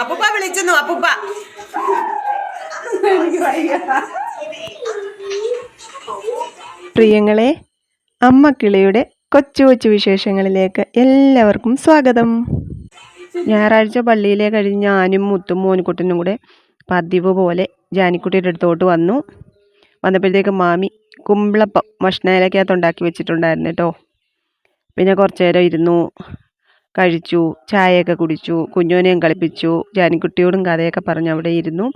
അപ്പൂപ്പ വിളിച്ചെന്നു അപ്പൂപ്പ. പ്രിയങ്ങളെ അമ്മ കിളിയുടെ കൊച്ചു കൊച്ചു വിശേഷങ്ങളിലേക്ക് എല്ലാവർക്കും സ്വാഗതം. ഞായറാഴ്ച പള്ളിയിലെ കഴിഞ്ഞ് ഞാനും മുത്തും മോനിക്കുട്ടനും കൂടെ പതിവ് പോലെ ജാനിക്കുട്ടിയുടെ അടുത്തോട്ട് വന്നു. വന്നപ്പോഴത്തേക്ക് മാമി കുമ്പിളപ്പം ഭക്ഷണയിലക്കകത്ത് ഉണ്ടാക്കി വെച്ചിട്ടുണ്ടായിരുന്നു കേട്ടോ. പിന്നെ കുറച്ച് നേരം ഇരുന്നു. കഴിച്ചു ചായയൊക്കെ കുടിച്ചു കുഞ്ഞോനെയും കളിപ്പിച്ചു ജാനിക്കുട്ടിയോടും കഥയൊക്കെ പറഞ്ഞു അവിടെ ഇരുന്നു.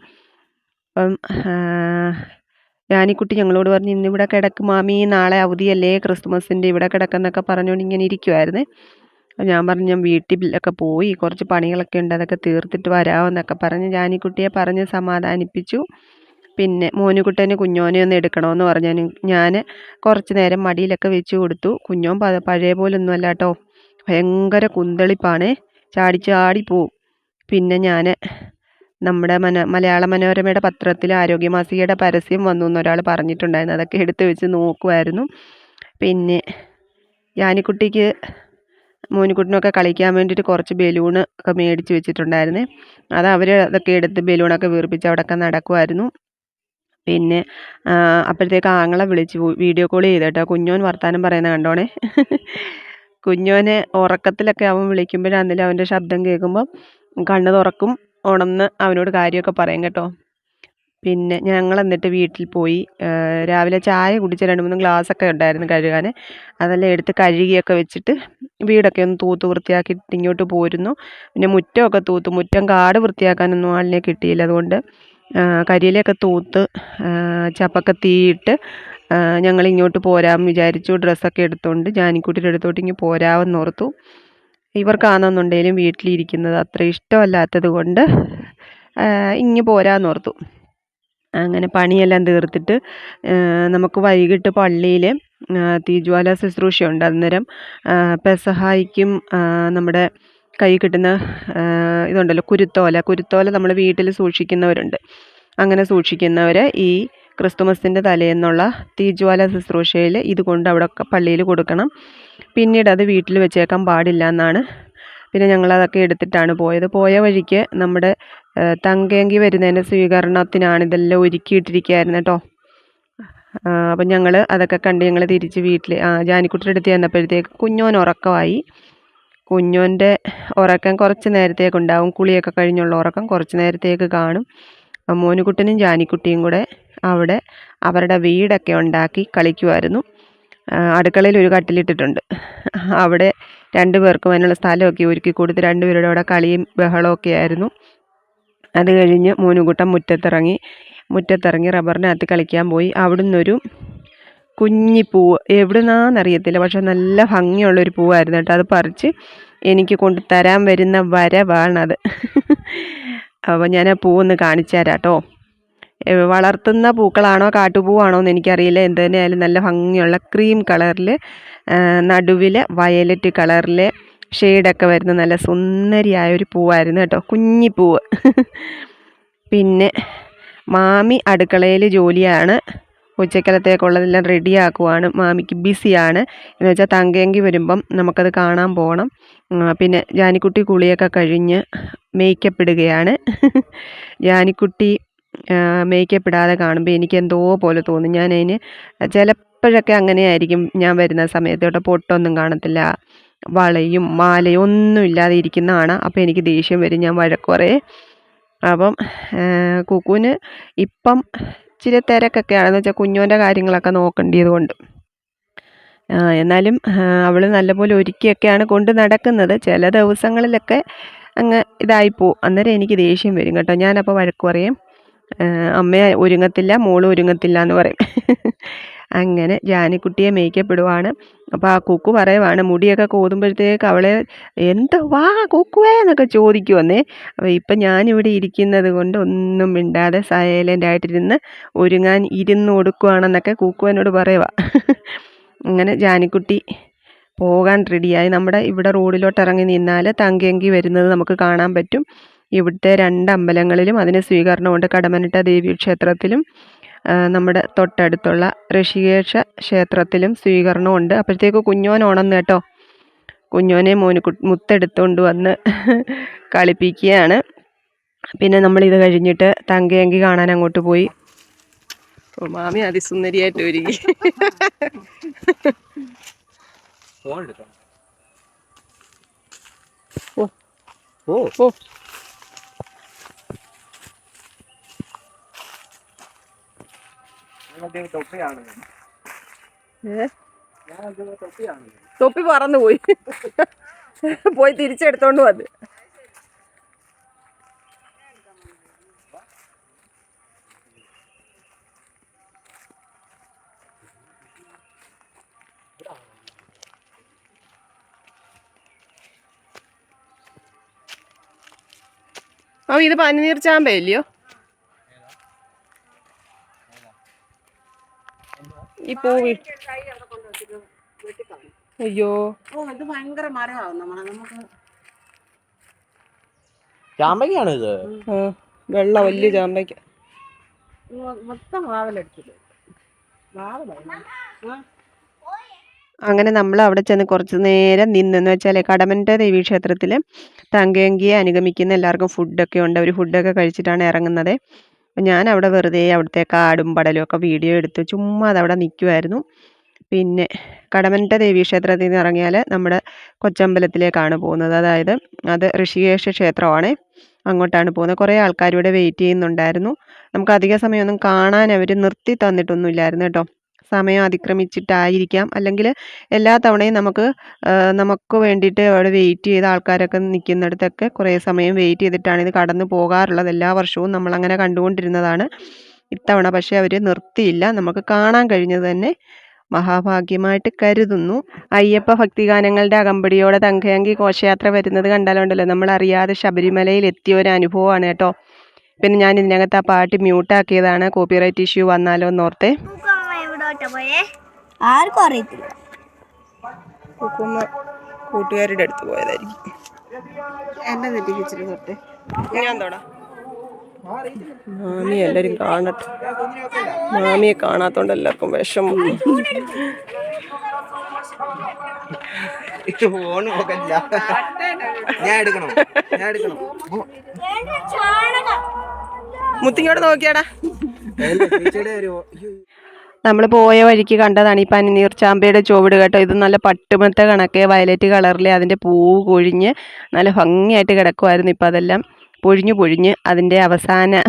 അപ്പം ജാനിക്കുട്ടി ഞങ്ങളോട് പറഞ്ഞു ഇന്നിവിടെ കിടക്ക് മാമി നാളെ അവധിയല്ലേ ക്രിസ്മസിന്റെ ഇവിടെ കിടക്കെന്നൊക്കെ പറഞ്ഞുകൊണ്ട് ഇങ്ങനെ ഇരിക്കുമായിരുന്നു ഞാൻ പറഞ്ഞു ഞാൻ വീട്ടിലൊക്കെ പോയി കുറച്ച് പണികളൊക്കെ ഉണ്ട് അതൊക്കെ തീർത്തിട്ട് വരാമെന്നൊക്കെ പറഞ്ഞ് ജാനിക്കുട്ടിയെ പറഞ്ഞ് സമാധാനിപ്പിച്ചു. പിന്നെ മോനുകുട്ടന് കുഞ്ഞോനെ ഒന്ന് എടുക്കണമെന്ന് പറഞ്ഞു ഞാൻ കുറച്ച് നേരം മടിയിലൊക്കെ വെച്ച് കൊടുത്തു. കുഞ്ഞോൻ പഴയ പോലൊന്നും അല്ല കേട്ടോ. ഭയങ്കര കുന്തളിപ്പാണ്. ചാടി ചാടി പോവും. പിന്നെ ഞാൻ നമ്മുടെ മന മലയാള മനോരമയുടെ പത്രത്തിൽ ആരോഗ്യമാസികയുടെ പരസ്യം വന്നു എന്നൊരാൾ പറഞ്ഞിട്ടുണ്ടായിരുന്നു. അതൊക്കെ എടുത്തു വെച്ച് നോക്കുമായിരുന്നു പിന്നെ യാനിക്കുട്ടിക്ക് മോനിക്കുട്ടിനൊക്കെ കളിക്കാൻ വേണ്ടിയിട്ട് കുറച്ച് ബലൂണ് ഒക്കെ മേടിച്ച് വെച്ചിട്ടുണ്ടായിരുന്നു. അത് അവർ അതൊക്കെ എടുത്ത് ബലൂണൊക്കെ വീർപ്പിച്ച് അവിടെയൊക്കെ നടക്കുമായിരുന്നു പിന്നെ അപ്പോഴത്തേക്ക് ആങ്ങളെ വിളിച്ച്. വീഡിയോ കോൾ ചെയ്തേട്ടോ കുഞ്ഞോൻ വർത്താനം പറയുന്ന കണ്ടോണേ? കുഞ്ഞോനെ ഉറക്കത്തിലൊക്കെ അവൻ വിളിക്കുമ്പോഴാണെങ്കിലും അവന്റെ ശബ്ദം കേൾക്കുമ്പോൾ കണ്ണു തുറക്കും ഉണർന്ന് അവനോട് കാര്യമൊക്കെ പറയും കേട്ടോ. പിന്നെ ഞങ്ങൾ എന്നിട്ട് വീട്ടിൽ പോയി. രാവിലെ ചായ കുടിച്ച രണ്ട് മൂന്ന് ഗ്ലാസ്സൊക്കെ ഉണ്ടായിരുന്നു കഴുകാൻ. അതെല്ലാം എടുത്ത് കഴുകിയൊക്കെ വെച്ചിട്ട് വീടൊക്കെ ഒന്ന് തൂത്ത് വൃത്തിയാക്കിയിട്ട് ഇങ്ങോട്ട് പോരുന്നു. പിന്നെ മുറ്റമൊക്കെ തൂത്ത് മുറ്റം കാട് വൃത്തിയാക്കാനൊന്നും ആളിനെ കിട്ടിയില്ല. അതുകൊണ്ട് കരിയിലൊക്കെ തൂത്ത് ചപ്പൊക്കെ തീയിട്ട് ഞങ്ങൾ ഇങ്ങോട്ട് പോരാൻ വിചാരിച്ചു. ഡ്രസ്സൊക്കെ എടുത്തുകൊണ്ട് ജാനിക്കുട്ടിയുടെ അടുത്തോട്ട് ഇങ്ങ് പോരാമെന്നോർത്തു ഇവർക്കാണെന്നുണ്ടെങ്കിലും വീട്ടിലിരിക്കുന്നത് അത്ര ഇഷ്ടമല്ലാത്തത് കൊണ്ട് ഇങ്ങ് പോരാന്നോർത്തു അങ്ങനെ പണിയെല്ലാം തീർത്തിട്ട് നമുക്ക് വൈകിട്ട് പള്ളിയിൽ തീജ്വാല ശുശ്രൂഷയുണ്ട് അന്നേരം പെസഹായിക്കും നമ്മുടെ കൈ കിട്ടുന്ന ഇതുണ്ടല്ലോ കുരുത്തോല. കുരുത്തോല നമ്മൾ വീട്ടിൽ സൂക്ഷിക്കുന്നവരുണ്ട്. അങ്ങനെ സൂക്ഷിക്കുന്നവർ ഈ ക്രിസ്തുമസിന്റെ തലേന്നുള്ള തീജ്വാല ശുശ്രൂഷയിൽ ഇത് കൊണ്ട് അവിടെ പള്ളിയിൽ കൊടുക്കണം. പിന്നീട് അത് വീട്ടിൽ വെച്ചേക്കാൻ പാടില്ല എന്നാണ്. പിന്നെ ഞങ്ങളതൊക്കെ എടുത്തിട്ടാണ് പോയത്. പോയ വഴിക്ക് നമ്മുടെ തങ്കയങ്കി വരുന്നതിന്റെ സ്വീകരണത്തിനാണ് ഇതെല്ലാം ഒരുക്കിയിട്ടിരിക്കുകയായിരുന്നു കേട്ടോ. അപ്പം ഞങ്ങൾ അതൊക്കെ കണ്ട് ഞങ്ങൾ തിരിച്ച് വീട്ടിൽ ജാനിക്കുട്ടി അടുത്ത് ചെന്നപ്പോഴത്തേക്ക് കുഞ്ഞോൻ ഉറക്കമായി. കുഞ്ഞോന്റെ ഉറക്കം കുറച്ച് നേരത്തേക്ക് ഉണ്ടാവും. കുളിയൊക്കെ കഴിഞ്ഞുള്ള ഉറക്കം കുറച്ച് നേരത്തേക്ക് കാണും. മോനുകുട്ടനും ജാനിക്കുട്ടിയും കൂടെ അവിടെ അവരുടെ വീടൊക്കെ ഉണ്ടാക്കി കളിക്കുമായിരുന്നു അടുക്കളയിൽ ഒരു കട്ടിലിട്ടിട്ടുണ്ട്. അവിടെ രണ്ടു പേർക്കും അതിനുള്ള സ്ഥലമൊക്കെ ഒരുക്കി കൊടുത്ത് രണ്ടുപേരുടെ അവിടെ കളിയും ബഹളമൊക്കെ ആയിരുന്നു. അത് കഴിഞ്ഞ് മൂന്നുകൂട്ടം മുറ്റത്തിറങ്ങി മുറ്റത്തിറങ്ങി റബ്ബറിനകത്ത് കളിക്കാൻ പോയി. അവിടുന്ന് ഒരു കുഞ്ഞി പൂവ് എവിടുന്നാന്നറിയത്തില്ല പക്ഷെ നല്ല ഭംഗിയുള്ളൊരു പൂവായിരുന്നു കേട്ടോ. അത് പറിച്ച് എനിക്ക് കൊണ്ട് തരാൻ വരുന്ന വരവാണത്. അപ്പോൾ ഞാൻ ആ പൂവൊന്ന് കാണിച്ചു തരാം കേട്ടോ. വളർത്തുന്ന പൂക്കളാണോ കാട്ടുപൂവാണോ എന്ന് എനിക്കറിയില്ല. എന്ത് തന്നെയായാലും നല്ല ഭംഗിയുള്ള ക്രീം കളറിൽ നടുവിൽ വയലറ്റ് കളറിൽ ഷെയ്ഡൊക്കെ വരുന്ന നല്ല സുന്ദരിയായ ഒരു പൂവായിരുന്നു കേട്ടോ. കുഞ്ഞിപ്പൂവ്. പിന്നെ മാമി അടുക്കളയിൽ ജോലിയാണ്. ഉച്ചക്കലത്തേക്കുള്ളതെല്ലാം റെഡിയാക്കുവാണ്. മാമിക്ക് ബിസിയാണ്. എന്ന് വെച്ചാൽ തങ്കയെങ്കിൽ വരുമ്പം നമുക്കത് കാണാൻ പോകണം പിന്നെ ജാനിക്കുട്ടി കുളിയൊക്കെ കഴിഞ്ഞ് മേക്കപ്പ് ഇടുകയാണ്. ജാനിക്കുട്ടി മേക്കപ്പ് ഇടാതെ കാണുമ്പോൾ എനിക്ക് എന്തോ പോലെ തോന്നും. ഞാൻ അതിന് ചിലപ്പോഴൊക്കെ അങ്ങനെയായിരിക്കും ഞാൻ വരുന്ന സമയത്ത്. കേട്ടോ പൊട്ടൊന്നും കാണത്തില്ല. വളയും മാലയും ഒന്നും ഇല്ലാതെ ഇരിക്കുന്നതാണ് അപ്പോൾ എനിക്ക് ദേഷ്യം വരും. ഞാൻ വഴക്കുറേ. അപ്പം കുക്കുവിന് ഇപ്പം ഇച്ചിരി തിരക്കൊക്കെയാണെന്ന് വെച്ചാൽ കുഞ്ഞോന്റെ കാര്യങ്ങളൊക്കെ നോക്കേണ്ടത് കൊണ്ട്. എന്നാലും അവൾ നല്ലപോലെ ഒരുക്കിയൊക്കെയാണ് കൊണ്ട് നടക്കുന്നത്. ചില ദിവസങ്ങളിലൊക്കെ അങ്ങ് ഇതായിപ്പോവും അന്നേരം എനിക്ക് ദേഷ്യം വരും കേട്ടോ. ഞാനപ്പോൾ വഴക്ക് പറയും അമ്മ ഒരുങ്ങത്തില്ല മോൾ ഒരുങ്ങത്തില്ല എന്ന് പറയും. അങ്ങനെ ജാനിക്കുട്ടിയെ മേക്കപ്പ് ഇടുവാണ് അപ്പോൾ ആ കുക്കു പറയുവാണ് മുടിയൊക്കെ കോതുമ്പോഴത്തേക്ക് അവളെ എന്താ വാ കുക്കുവേ എന്നൊക്കെ ചോദിക്കുവന്നേ. അപ്പോൾ ഇപ്പം ഞാനിവിടെ ഇരിക്കുന്നത് കൊണ്ട് ഒന്നും മിണ്ടാതെ സൈലന്റ് ആയിട്ടിരുന്ന് ഒരുങ്ങാൻ ഇരുന്ന് കൊടുക്കുവാണെന്നൊക്കെ കുക്കുവനോട് പറയുക അങ്ങനെ ജാനിക്കുട്ടി പോകാൻ റെഡിയായി. നമ്മുടെ ഇവിടെ റോഡിലോട്ട് ഇറങ്ങി നിന്നാൽ തങ്കയങ്കി വരുന്നത് നമുക്ക് കാണാൻ പറ്റും. ഇവിടുത്തെ രണ്ട് അമ്പലങ്ങളിലും അതിന് സ്വീകരണമുണ്ട് കടമനിട്ട ദേവി ക്ഷേത്രത്തിലും നമ്മുടെ തൊട്ടടുത്തുള്ള ഋഷികേശ ക്ഷേത്രത്തിലും സ്വീകരണമുണ്ട് അപ്പോഴത്തേക്ക് കുഞ്ഞോൻ ഓണം കേട്ടോ. കുഞ്ഞോനെ മോന് കു മുത്തെടുത്തുകൊണ്ട് വന്ന് കളിപ്പിക്കുകയാണ്. പിന്നെ നമ്മൾ നമ്മളിത് കഴിഞ്ഞിട്ട് തങ്കയങ്കി കാണാൻ അങ്ങോട്ട് പോയി. ഓ മാമി അതിസുന്ദരിയായിട്ട് ഒരുങ്ങി. ഓ. ഓ. തൊപ്പി പറന്നു പോയി. പോയി തിരിച്ചെടുത്തോണ്ട് വന്ന്. ഓ ഇത് പനിനീർ ചാമ്പയല്ലയോ പൂവി അയ്യോ. ഓ ഇത് ഭയങ്കര മരമാവും നമ്മളെ. നമുക്ക് ചാമ്പയ്ക്കാണ് ഇത് ആ, വെള്ള വലിയ ചാമ്പയ്ക്ക മൊത്തം മാവിലെടുത്തിട്ട് മാവിലായി അങ്ങനെ നമ്മൾ അവിടെ ചെന്ന് കുറച്ച് നേരം നിന്നെന്ന് വെച്ചാൽ കടമന്റെ ദേവീക്ഷേത്രത്തിൽ തങ്കയങ്കിയെ അനുഗമിക്കുന്ന എല്ലാവർക്കും ഫുഡൊക്കെ ഉണ്ട്. അവർ ഫുഡൊക്കെ കഴിച്ചിട്ടാണ് ഇറങ്ങുന്നത്. അപ്പം ഞാൻ അവിടെ വെറുതെ അവിടുത്തെ കാടും പടലും ഒക്കെ വീഡിയോ എടുത്ത് ചുമ്മാ അതവിടെ നിൽക്കുമായിരുന്നു പിന്നെ കടമന്റെ ദേവീക്ഷേത്രത്തിൽ നിന്ന് ഇറങ്ങിയാൽ നമ്മുടെ കൊച്ചമ്പലത്തിലേക്കാണ് പോകുന്നത്. അതായത് അത് ഋഷികേശ ക്ഷേത്രമാണ്. അങ്ങോട്ടാണ് പോകുന്നത്. കുറേ ആൾക്കാർ ഇവിടെ വെയിറ്റ് ചെയ്യുന്നുണ്ടായിരുന്നു. നമുക്ക് അധിക സമയമൊന്നും കാണാൻ അവർ നിർത്തി തന്നിട്ടൊന്നുമില്ലായിരുന്നു കേട്ടോ. സമയം അതിക്രമിച്ചിട്ടായിരിക്കാം. അല്ലെങ്കിൽ എല്ലാ തവണയും നമുക്ക് നമുക്ക് വേണ്ടിയിട്ട് അവിടെ വെയിറ്റ് ചെയ്ത ആൾക്കാരൊക്കെ നിൽക്കുന്നിടത്തൊക്കെ കുറേ സമയം വെയിറ്റ് ചെയ്തിട്ടാണ് ഇത് കടന്നു പോകാറുള്ളത്. എല്ലാ വർഷവും നമ്മളങ്ങനെ കണ്ടുകൊണ്ടിരുന്നതാണ് ഇത്തവണ. പക്ഷേ അവർ നിർത്തിയില്ല. നമുക്ക് കാണാൻ കഴിഞ്ഞത് തന്നെ മഹാഭാഗ്യമായിട്ട് കരുതുന്നു. അയ്യപ്പ ഭക്തിഗാനങ്ങളുടെ അകമ്പടിയോടെ തങ്കയങ്കി ഘോഷയാത്ര വരുന്നത് കണ്ടാലുണ്ടല്ലോ. നമ്മൾ അറിയാതെ ശബരിമലയിൽ എത്തിയ ഒരു അനുഭവമാണ് കേട്ടോ. പിന്നെ ഞാൻ ഇതിനകത്ത് ആ പാട്ട് മ്യൂട്ടാക്കിയതാണ് കോപ്പിറൈറ്റ് ഇഷ്യൂ വന്നാലോ എന്നോർത്തേ. ആർക്കും അറിയത്തില്ല. കുക്കുമ്മ കൂട്ടുകാരുടെ അടുത്ത് പോയതായിരിക്കും. എന്റെ നെറ്റിക്ക് ഇച്ചിരി തൊട്ട്. ഞാൻ തൊടാ മാമി എല്ലാരും കാണട്ടെ. മാമിയെ കാണാത്തോണ്ട് എല്ലാവർക്കും വിഷമം. ഇത് ഫോൺ ഞാൻ എടുക്കണം? ഞാൻ എടുക്കണം? മുത്തിങ്ങോട്ട് നോക്കിയാടാ. ചേച്ചിയുടെ ഒരു. നമ്മൾ പോയ വഴിക്ക് കണ്ടതാണ് ഈ പനിനീർ ചാമ്പയുടെ ചുവട് കേട്ടോ. ഇത് നല്ല പട്ടുമത്ത കണക്കെ വയലറ്റ് കളറിലെ അതിന്റെ പൂവ് കൊഴിഞ്ഞ് നല്ല ഭംഗിയായിട്ട് കിടക്കുമായിരുന്നു ഇപ്പം അതെല്ലാം പൊഴിഞ്ഞു പൊഴിഞ്ഞ് അതിന്റെ അവസാന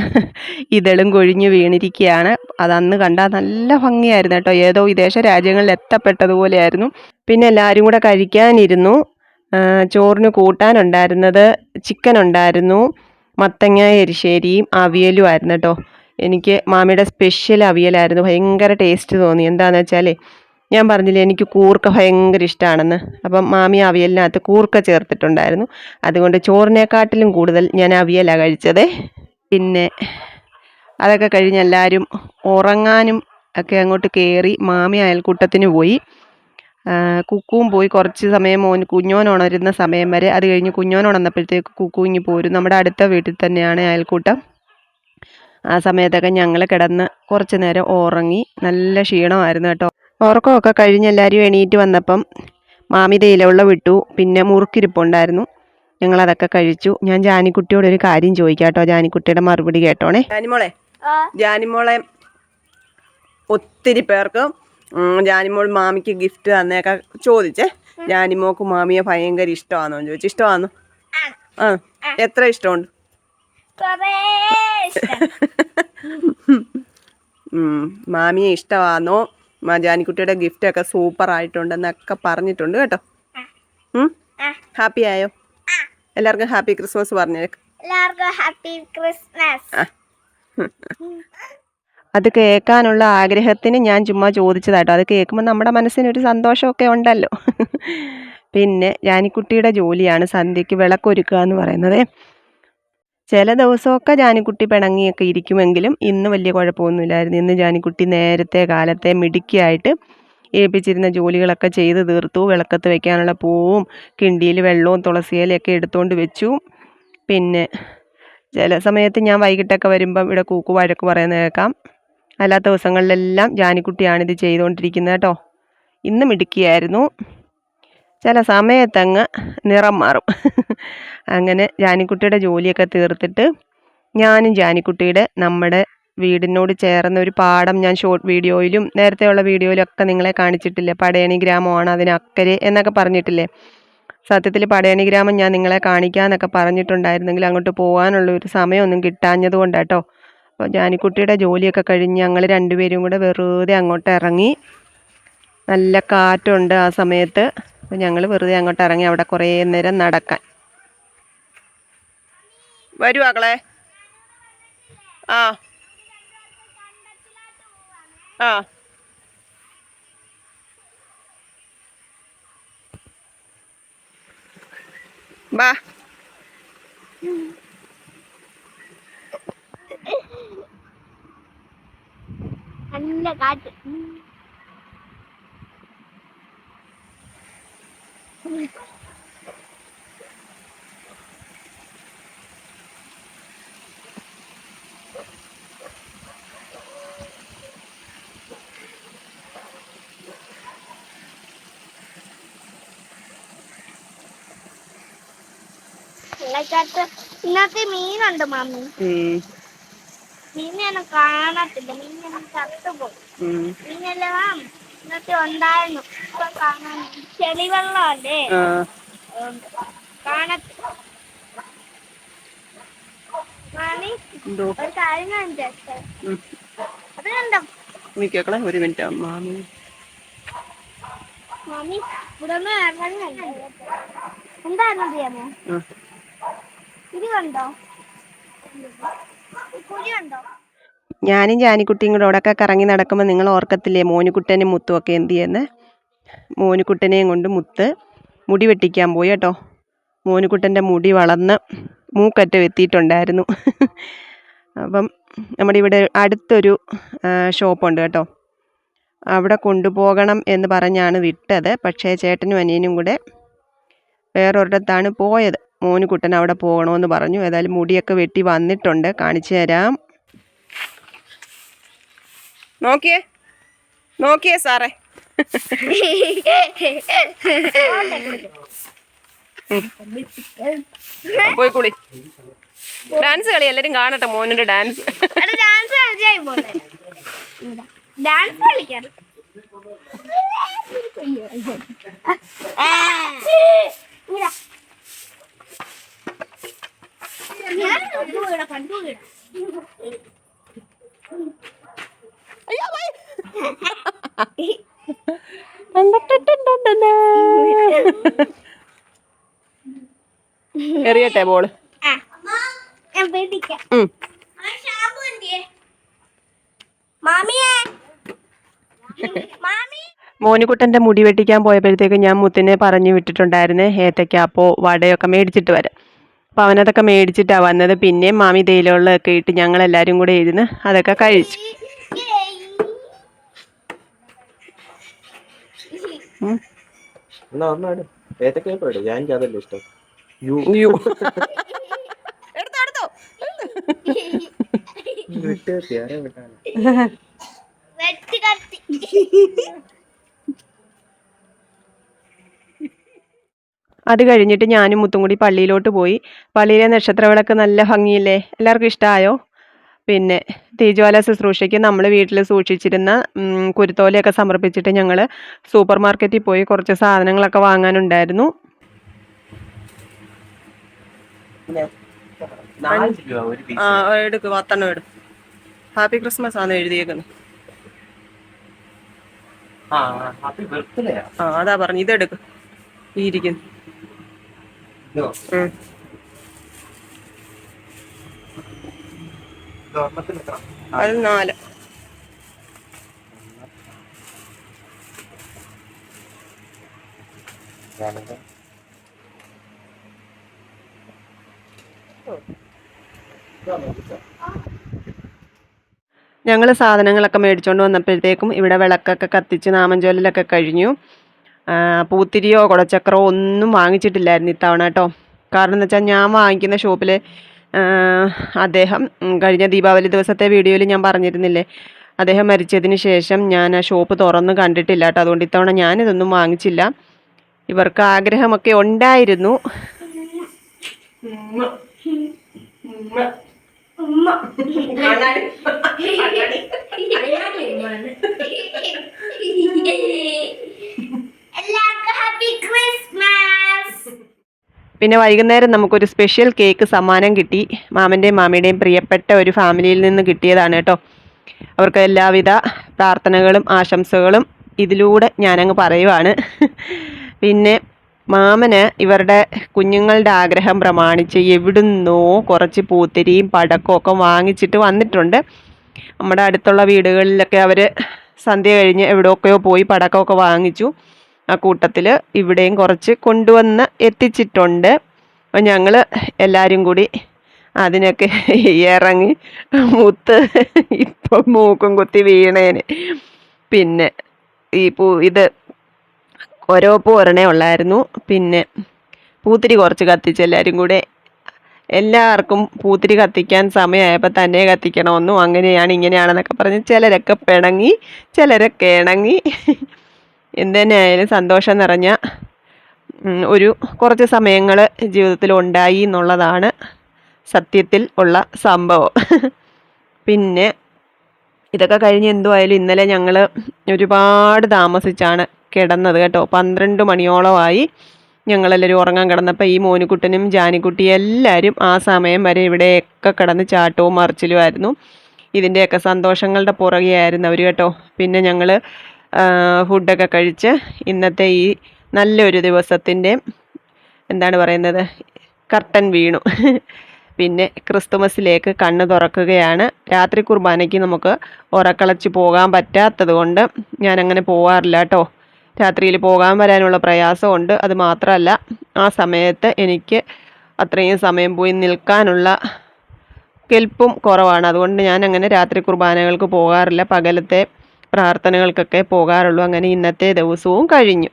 ഇതളും കൊഴിഞ്ഞ് വീണിരിക്കുകയാണ്. അത് അന്ന് കണ്ടാൽ നല്ല ഭംഗിയായിരുന്നു കേട്ടോ. ഏതോ വിദേശ രാജ്യങ്ങളിൽ എത്തപ്പെട്ടതുപോലെയായിരുന്നു പിന്നെ എല്ലാവരും കൂടെ കഴിക്കാനിരുന്നു. ചോറിന് കൂട്ടാനുണ്ടായിരുന്നത് ചിക്കൻ ഉണ്ടായിരുന്നു മത്തങ്ങ എരിശ്ശേരിയും അവിയലും ആയിരുന്നു കേട്ടോ. എനിക്ക് മാമിയുടെ സ്പെഷ്യൽ അവിയലായിരുന്നു. ഭയങ്കര ടേസ്റ്റ് തോന്നി. എന്താണെന്ന് വെച്ചാൽ ഞാൻ പറഞ്ഞില്ലേ എനിക്ക് കൂർക്ക ഭയങ്കര ഇഷ്ടമാണെന്ന് അപ്പം മാമി അവിയലിനകത്ത് കൂർക്ക ചേർത്തിട്ടുണ്ടായിരുന്നു. അതുകൊണ്ട് ചോറിനെക്കാട്ടിലും കൂടുതൽ ഞാൻ അവിയലാണ് കഴിച്ചത്. പിന്നെ അതൊക്കെ കഴിഞ്ഞ് എല്ലാവരും ഉറങ്ങാനും ഒക്കെ അങ്ങോട്ട് കയറി മാമി അയൽക്കൂട്ടത്തിന് പോയി. കുക്കുവും പോയി. കുറച്ച് സമയം മോൻ കുഞ്ഞോൻ ഉണരുന്ന സമയം വരെ. അത് കഴിഞ്ഞ് കുഞ്ഞോൻ ഉണർന്നപ്പോഴത്തേക്ക് കുക്കു ഇങ്ങി പോരും. നമ്മുടെ അടുത്ത വീട്ടിൽ തന്നെയാണ് അയൽക്കൂട്ടം. ആ സമയത്തൊക്കെ ഞങ്ങൾ കിടന്ന് കുറച്ച് നേരം ഉറങ്ങി നല്ല ക്ഷീണമായിരുന്നു കേട്ടോ. ഉറക്കമൊക്കെ കഴിഞ്ഞ് എല്ലാവരും എണീറ്റ് വന്നപ്പം മാമി തേയിലുള്ള വിട്ടു പിന്നെ മുറുക്കിരിപ്പുണ്ടായിരുന്നു. ഞങ്ങളതൊക്കെ കഴിച്ചു. ഞാൻ ജാനിക്കുട്ടിയോട് ഒരു കാര്യം ചോദിക്കാം കേട്ടോ. ജാനിക്കുട്ടിയുടെ മറുപടി കേട്ടോണേ. ജാനിമോളെ ജാനിമോളെ ഒത്തിരി പേർക്ക് ജാനിമോൾ മാമിക്ക് ഗിഫ്റ്റ് തന്നേക്കെ ചോദിച്ചേ. ജാനിമോക്ക് മാമിയെ ഭയങ്കര ഇഷ്ടമാണോ ചോദിച്ചു. ഇഷ്ടമാണോ? ആ. എത്ര ഇഷ്ടമുണ്ട്? മാമിയെ ഇഷ്ടമാണോ മാ ജാനിക്കുട്ടിയുടെ ഗിഫ്റ്റൊക്കെ സൂപ്പർ ആയിട്ടുണ്ടെന്നൊക്കെ പറഞ്ഞിട്ടുണ്ട് കേട്ടോ. ഹാപ്പി ആയോ? എല്ലാവർക്കും ഹാപ്പി ക്രിസ്മസ് പറഞ്ഞേക്ക്. എല്ലാവർക്കും ഹാപ്പി ക്രിസ്മസ് അത് കേൾക്കാനുള്ള ആഗ്രഹത്തിന് ഞാൻ ചുമ്മാ ചോദിച്ചതാട്ടോ. അത് കേൾക്കുമ്പോൾ നമ്മുടെ മനസ്സിനൊരു സന്തോഷമൊക്കെ ഉണ്ടല്ലോ. പിന്നെ ജാനിക്കുട്ടിയുടെ ജോലിയാണ് സന്ധ്യയ്ക്ക് വിളക്കൊരുക്കുക എന്ന് പറയുന്നത്. ചില ദിവസമൊക്കെ ജാനിക്കുട്ടി പിണങ്ങിയൊക്കെ ഇരിക്കുമെങ്കിലും ഇന്ന് വലിയ കുഴപ്പമൊന്നുമില്ലായിരുന്നു. ഇന്ന് ജാനിക്കുട്ടി നേരത്തെ കാലത്തെ മിടുക്കിയായിട്ട് ഏൽപ്പിച്ചിരുന്ന ജോലികളൊക്കെ ചെയ്ത് തീർത്തു. വിളക്കത്ത് വെക്കാനുള്ള പൂവും കിണ്ടിയിൽ വെള്ളവും തുളസിയിലൊക്കെ എടുത്തുകൊണ്ട് വെച്ചു. പിന്നെ ചില സമയത്ത് ഞാൻ വൈകിട്ടൊക്കെ വരുമ്പം ഇവിടെ കൂക്കു വഴക്ക് പറയുന്ന കേൾക്കാം. അല്ലാത്ത ദിവസങ്ങളിലെല്ലാം ജാനിക്കുട്ടിയാണിത് ചെയ്തുകൊണ്ടിരിക്കുന്നത് കേട്ടോ. ഇന്ന് മിടുക്കിയായിരുന്നു. ചില സമയത്തങ്ങ് നിറം മാറും. അങ്ങനെ ജാനിക്കുട്ടിയുടെ ജോലിയൊക്കെ തീർത്തിട്ട് ഞാനും ജാനിക്കുട്ടിയുടെ നമ്മുടെ വീടിനോട് ചേർന്ന ഒരു പാടം ഞാൻ ഷോർട്ട് വീഡിയോയിലും നേരത്തെയുള്ള വീഡിയോയിലും ഒക്കെ നിങ്ങളെ കാണിച്ചിട്ടില്ലേ? പടയണി ഗ്രാമമാണ് അതിനക്കരെ എന്നൊക്കെ പറഞ്ഞിട്ടില്ലേ? സത്യത്തിൽ പടയണി ഗ്രാമം ഞാൻ നിങ്ങളെ കാണിക്കാമെന്നൊക്കെ പറഞ്ഞിട്ടുണ്ടായിരുന്നെങ്കിൽ അങ്ങോട്ട് പോകാനുള്ള ഒരു സമയമൊന്നും കിട്ടാഞ്ഞത് കൊണ്ടാട്ടോ അപ്പോൾ ജാനിക്കുട്ടിയുടെ ജോലിയൊക്കെ കഴിഞ്ഞ് ഞങ്ങൾ രണ്ടുപേരും കൂടെ വെറുതെ അങ്ങോട്ട് ഇറങ്ങി. നല്ല കാറ്റുണ്ട് ആ സമയത്ത്. അപ്പോൾ ഞങ്ങൾ വെറുതെ അങ്ങോട്ട് ഇറങ്ങി അവിടെ കുറേ നേരം നടക്കാൻ. വരൂ മകളെ ആ. ആ. വാ നല്ല കാറ്റ്. വെള്ളച്ചാട്ടത്ത് ഇന്നത്തെ മീനുണ്ട് മാമി. ഉം, മീനെ കാണത്തില്ല. മീനെ ചത്തുപോയി മീനെല്ലാം ഇന്നത്തെ ഉണ്ടായിരുന്നു. ഇപ്പൊ കാണാൻ ചെളിവെള്ളമല്ലേ? കാണത്തില്ല. മാമി ഒരു കാര്യം അത് കണ്ടോ? നിൽക്കണേ ഒരു മിനിറ്റ് മാമി. മാമി ഇവിടെ എന്തായിരുന്നു ഉം. ഞാനും ജാനിക്കുട്ടിയും കൂടെ അവിടെയൊക്കെ കറങ്ങി നടക്കുമ്പോൾ നിങ്ങൾ ഓർക്കത്തില്ലേ മോനുകുട്ടനും മുത്തും ഒക്കെ എന്ത് ചെയ്യുന്നത് മോനുകുട്ടനെയും കൊണ്ട് മുത്ത് മുടി വെട്ടിക്കാൻ പോയി കേട്ടോ. മോനുകുട്ടന്റെ മുടി വളർന്ന് മൂക്കറ്റം എത്തിയിട്ടുണ്ടായിരുന്നു. അപ്പം നമ്മുടെ ഇവിടെ അടുത്തൊരു ഷോപ്പുണ്ട് കേട്ടോ. അവിടെ കൊണ്ടുപോകണം എന്ന് പറഞ്ഞാണ് വിട്ടത്. പക്ഷേ ചേട്ടനും അനിയനും കൂടെ വേറൊരിടത്താണ് പോയത്. മോനുകുട്ടൻ അവിടെ പോകണമെന്ന് പറഞ്ഞു. ഏതായാലും മുടിയൊക്കെ വെട്ടി വന്നിട്ടുണ്ട്. കാണിച്ചു തരാം. നോക്കിയേ. നോക്കിയേ സാറേ. പോയി കൂടി ഡാൻസ് കളി. എല്ലാരും കാണട്ടെ മോനിന്റെ ഡാൻസ്. ഡാൻസ് കളിക്കാൻ കണ്ടുപോയിടാ എറിയട്ടെ ബോൾ മോനുകുട്ടന്റെ മുടി വെട്ടിക്കാൻ പോയപ്പോഴത്തേക്ക് ഞാൻ മുത്തിനെ പറഞ്ഞു വിട്ടിട്ടുണ്ടായിരുന്നേ ഏത്തയ്ക്കാപ്പോ വടയൊക്കെ മേടിച്ചിട്ട് വരാം. അപ്പോൾ അവനതൊക്കെ മേടിച്ചിട്ടാണ് വന്നത്. പിന്നെയും മാമി തേയിലവെള്ളമൊക്കെ ഇട്ട് ഞങ്ങളെല്ലാവരും കൂടെ ഇരുന്ന് അതൊക്കെ കഴിച്ചു. ഇഷ്ടം ഏത്തക്കേപ്പ് ഇട് ഞാൻ എനിക്ക് അതല്ലേ ഇഷ്ടം യു അയ്യോ. എടുത്തോ എടുത്തോ വിട്ട് ആരെ വിട്ടാണ് വെട്ടി കത്തി അത് കഴിഞ്ഞിട്ട് ഞാനും മുത്തും കൂടി പള്ളിയിലോട്ട് പോയി. പള്ളിയിലെ നക്ഷത്രവിളക്ക് നല്ല ഭംഗിയില്ലേ? എല്ലാവർക്കും ഇഷ്ടമായോ പിന്നെ തീജ്വാല ശുശ്രൂഷയ്ക്ക് നമ്മൾ വീട്ടിൽ സൂക്ഷിച്ചിരുന്ന കുരുത്തോലയൊക്കെ സമർപ്പിച്ചിട്ട് ഞങ്ങൾ സൂപ്പർ മാർക്കറ്റിൽ പോയി കുറച്ച് സാധനങ്ങളൊക്കെ വാങ്ങാനുണ്ടായിരുന്നു. ആ എടുക്ക് പത്തെണ്ണം എടു ഹാപ്പി ക്രിസ്മസ് ആണ് എഴുതിയേക്കുന്നത് ആ ഹാപ്പി ബർത്ത്ഡേ ആ. അതാ പറഞ്ഞു ഇതെടുക്കും. ഈ ഇരിക്കുന്നു. അത് നാല്. ഞങ്ങൾ സാധനങ്ങളൊക്കെ മേടിച്ചുകൊണ്ട് വന്നപ്പോഴത്തേക്കും ഇവിടെ വിളക്കൊക്കെ കത്തിച്ച് നാമഞ്ചോലിലൊക്കെ കഴിഞ്ഞു. പൂത്തിരിയോ കുടച്ചക്രമോ ഒന്നും വാങ്ങിച്ചിട്ടില്ലായിരുന്നു ഇത്തവണ കേട്ടോ കാരണം എന്ന് വെച്ചാൽ ഞാൻ വാങ്ങിക്കുന്ന ഷോപ്പിൽ അദ്ദേഹം കഴിഞ്ഞ ദീപാവലി ദിവസത്തെ വീഡിയോയിൽ ഞാൻ പറഞ്ഞിരുന്നില്ലേ അദ്ദേഹം മരിച്ചതിന് ശേഷം ഞാൻ ആ ഷോപ്പ് തുറന്ന് കണ്ടിട്ടില്ല കേട്ടോ അതുകൊണ്ട് ഇത്തവണ ഞാനിതൊന്നും വാങ്ങിച്ചില്ല ഇവർക്ക് ആഗ്രഹമൊക്കെ ഉണ്ടായിരുന്നു ഹാപ്പി ക്രിസ്മസ് പിന്നെ വൈകുന്നേരം നമുക്കൊരു സ്പെഷ്യൽ കേക്ക് സമ്മാനം കിട്ടി. മാമന്റെയും മാമിയുടെയും പ്രിയപ്പെട്ട ഒരു ഫാമിലിയിൽ നിന്ന് കിട്ടിയതാണ് കേട്ടോ. അവർക്ക് എല്ലാവിധ പ്രാർത്ഥനകളും ആശംസകളും ഇതിലൂടെ ഞാനങ്ങ് പറയുവാണ്. പിന്നെ മാമന് ഇവരുടെ കുഞ്ഞുങ്ങളുടെ ആഗ്രഹം പ്രമാണിച്ച് എവിടുന്നോ കുറച്ച് പൂത്തിരിയും പടക്കവും ഒക്കെ വാങ്ങിച്ചിട്ട് വന്നിട്ടുണ്ട്. നമ്മുടെ അടുത്തുള്ള വീടുകളിലൊക്കെ അവർ സന്ധ്യ കഴിഞ്ഞ് എവിടെയൊക്കെയോ പോയി പടക്കമൊക്കെ വാങ്ങിച്ചു. ആ കൂട്ടത്തിൽ ഇവിടെയും കുറച്ച് കൊണ്ടുവന്ന് എത്തിച്ചിട്ടുണ്ട്. അപ്പം ഞങ്ങൾ എല്ലാവരും കൂടി അതിനൊക്കെ ഇറങ്ങി മുത്ത് ഇപ്പം മൂക്കും കുത്തി വീണേന്. പിന്നെ ഈ പൂ ഇത് പൂ ഒരെണ്ണേ ഉള്ളായിരുന്നു. പിന്നെ പൂത്തിരി കുറച്ച് കത്തിച്ച് എല്ലാവരും കൂടെ എല്ലാവർക്കും പൂത്തിരി കത്തിക്കാൻ സമയമായപ്പോൾ തന്നെ കത്തിക്കണമെന്നും അങ്ങനെയാണ് ഇങ്ങനെയാണെന്നൊക്കെ പറഞ്ഞ് ചിലരൊക്കെ പിണങ്ങി ചിലരൊക്കെ ഇണങ്ങി. എന്തുതന്നെയായാലും സന്തോഷം നിറഞ്ഞ ഒരു കുറച്ച് സമയങ്ങൾ ജീവിതത്തിൽ ഉണ്ടായി എന്നുള്ളതാണ് സത്യത്തിൽ ഉള്ള സംഭവം. പിന്നെ ഇതൊക്കെ കഴിഞ്ഞ് എന്തുമായാലും ഇന്നലെ ഞങ്ങൾ ഒരുപാട് താമസിച്ചാണ് കിടന്നത് കേട്ടോ. പന്ത്രണ്ട് മണിയോളമായി ഞങ്ങളെല്ലാവരും ഉറങ്ങാൻ കിടന്നപ്പോൾ ഈ മോനുകുട്ടനും ജാനിക്കുട്ടിയും എല്ലാവരും ആ സമയം വരെ ഇവിടെയൊക്കെ കിടന്ന് ചാട്ടവും മറിച്ചിലുമായിരുന്നു. ഇതിന്റെയൊക്കെ സന്തോഷങ്ങളുടെ പുറകെയായിരുന്നു അവർ കേട്ടോ. പിന്നെ ഞങ്ങൾ ഫുഡൊക്കെ കഴിച്ച് ഇന്നത്തെ ഈ നല്ലൊരു ദിവസത്തിന്റെ എന്താണ് പറയുന്നത്? കർട്ടൻ വീണു. പിന്നെ ക്രിസ്തുമസിലേക്ക് കണ്ണ് തുറക്കുകയാണ്. രാത്രി കുർബാനയ്ക്ക് നമുക്ക് ഉറക്കളച്ച് പോകാൻ പറ്റാത്തത് കൊണ്ട് ഞാനങ്ങനെ പോകാറില്ല കേട്ടോ. രാത്രിയിൽ പോകാൻ വരാനുള്ള പ്രയാസമുണ്ട്. അത് മാത്രമല്ല ആ സമയത്ത് എനിക്ക് അത്രയും സമയം പോയി നിൽക്കാനുള്ള കെൽപ്പും കുറവാണ്. അതുകൊണ്ട് ഞാൻ അങ്ങനെ രാത്രി കുർബാനകൾക്ക് പോകാറില്ല. പകലത്തെ പ്രാർത്ഥനകൾക്കൊക്കെ പോകാറുള്ളൂ. അങ്ങനെ ഇന്നത്തെ ദിവസവും കഴിഞ്ഞു.